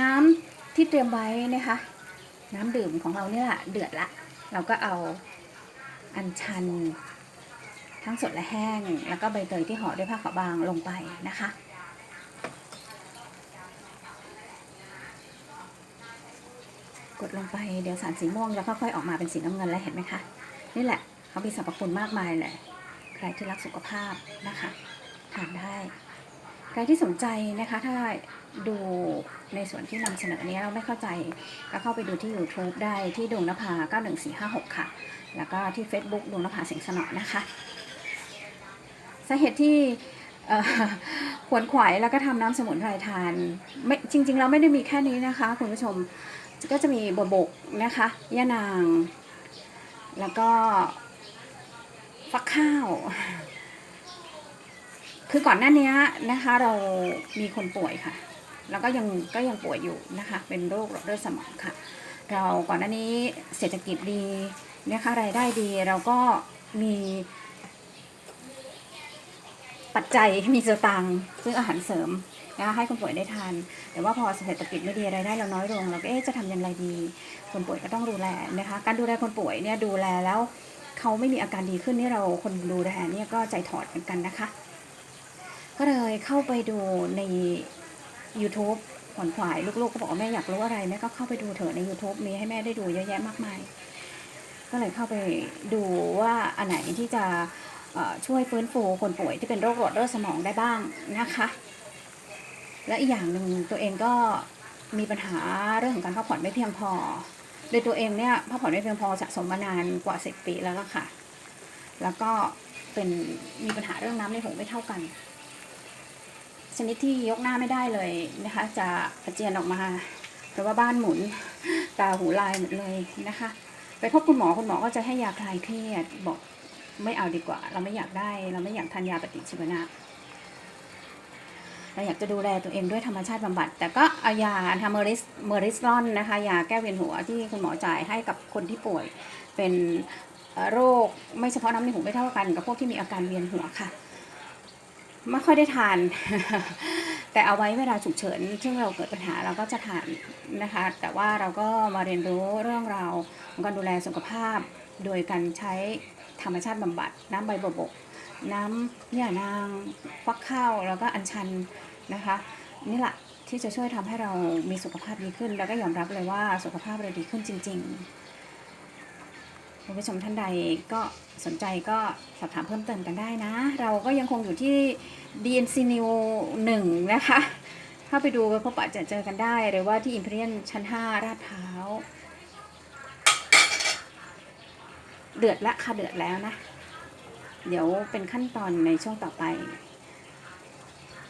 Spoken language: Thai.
น้ำที่เตรียมไว้นะคะ น้ำดื่มของเราเนี่ยแหละเดือดละ เราก็เอาอัญชัน ทั้งสดและแห้ง แล้วก็ใบเตยที่ห่อด้วยผ้าขาวบางลงไปนะคะกดลงไปเดี๋ยวสารสีม่วงแล้วค่อยๆออกมาเป็นสีน้ำเงินแล้วเห็นไหมคะ นี่แหละเขามีสรรพคุณมากมายเลย ใครที่รักสุขภาพนะคะทานได้ ใครที่สนใจนะคะถ้าดูในส่วนที่นำเสนอเนี้ยเราไม่เข้าใจก็เข้าไปดูที่ YouTube ได้ที่ดวงนภา 91456 ค่ะ แล้วก็ที่ Facebook ดวงนภาเสียงสนอนะคะสาเหตุที่ขวนขวายแล้วก็ทำน้ำสมุนไพรทานไม่จริง ๆ เราไม่ได้มีแค่นี้นะคะ คุณผู้ชมก็จะมีบวบกนะคะยะนาง แล้วก็ฟักข้าว คือก่อนหน้านี้นะคะ เรามีคนป่วยค่ะ แล้วก็ยังก็ยังป่วยอยู่นะคะ เป็นโรคหลอดเลือดสมองค่ะ เราก่อนหน้านี้เศรษฐกิจดีนะคะรายได้ดีเราก็มีปัจจัยมีสตางซื้ออาหารเสริมนะคะให้คนป่วยได้ทาน แต่ว่าพอเศรษฐกิจไม่ดีรายได้เราน้อยลง เราก็เอ๊ะจะทำย่างไรดี คนป่วยก็ต้องดูแลนะคะ การดูแลคนป่วยเนี่ยดูแลแล้วเขาไม่มีอาการดีขึ้นนี่เราคนดูแลเนี่ยก็ใจถอดเหมือนกันนะคะ ก็เลยเข้าไปดูใน YouTube ขวนขวายลูกๆก็บอกว่าแม่อยากรู้อะไรแม่ก็เข้าไปดูเถอะใน YouTube มีให้แม่ได้ดูเยอะแยะมากมาย ก็เลยเข้าไปดูว่าอันไหนที่จะช่วยฟื้นฟูคนป่วยที่เป็นโรคหลอดเลือดสมองได้บ้างนะคะ และอีกอย่างหนึ่งตัวเองก็มีปัญหาเรื่องของการพักผ่อนไม่เพียงพอ โดยตัวเองเนี่ยพักผ่อนไม่เพียงพอสะสมมานานกว่าสิบปีแล้วล่ะค่ะ แล้วก็เป็นมีปัญหาเรื่องน้ำในหูไม่เท่ากัน ชนิดที่ยกหน้าไม่ได้เลยนะคะ จะอาเจียนออกมาเพราะว่าบ้านหมุนตาหูลายหมดเลยนะคะ ไปพบคุณหมอคุณหมอก็จะให้ยาคลายเครียดบอกไม่เอาดีกว่า เราไม่อยากได้ เราไม่อยากทานยาปฏิชีวนะเราอยากจะดูแลตัวเองด้วยธรรมชาติบำบัด แต่ก็เอายาทาเมอริสเมอริสลอนนะคะยาแก้เวียนหัวที่คุณหมอจ่ายให้กับคนที่ป่วยเป็นโรคไม่เฉพาะน้ำในหูไม่เท่ากันกับพวกที่มีอาการเวียนหัวค่ะ ไม่ค่อยได้ทาน แต่เอาไว้เวลาฉุกเฉิน ซึ่งเราเกิดปัญหาเราก็จะทานนะคะ แต่ว่าเราก็มาเรียนรู้เรื่องราวของการดูแลสุขภาพ โดยการใช้ธรรมชาติบำบัด น้ำใบบกบก น้ำย่านางฟักข้าว แล้วก็อัญชันนะคะ นี่แหละที่จะช่วยทำให้เรามีสุขภาพดีขึ้น แล้วก็ยอมรับเลยว่าสุขภาพเราดีขึ้นจริง ๆ คุณผู้ชมท่านใดก็สนใจก็สอบถามเพิ่มเติมกันได้นะ เราก็ยังคงอยู่ที่ DNC New 1 นะคะ เข้าไปดูไปพบปะจอเจอกันได้ หรือว่าที่ Imperial ชั้น 5 ราดพร้าว เดือดละค่ะเดือดแล้วนะ เดี๋ยวเป็นขั้นตอนในช่วงต่อไป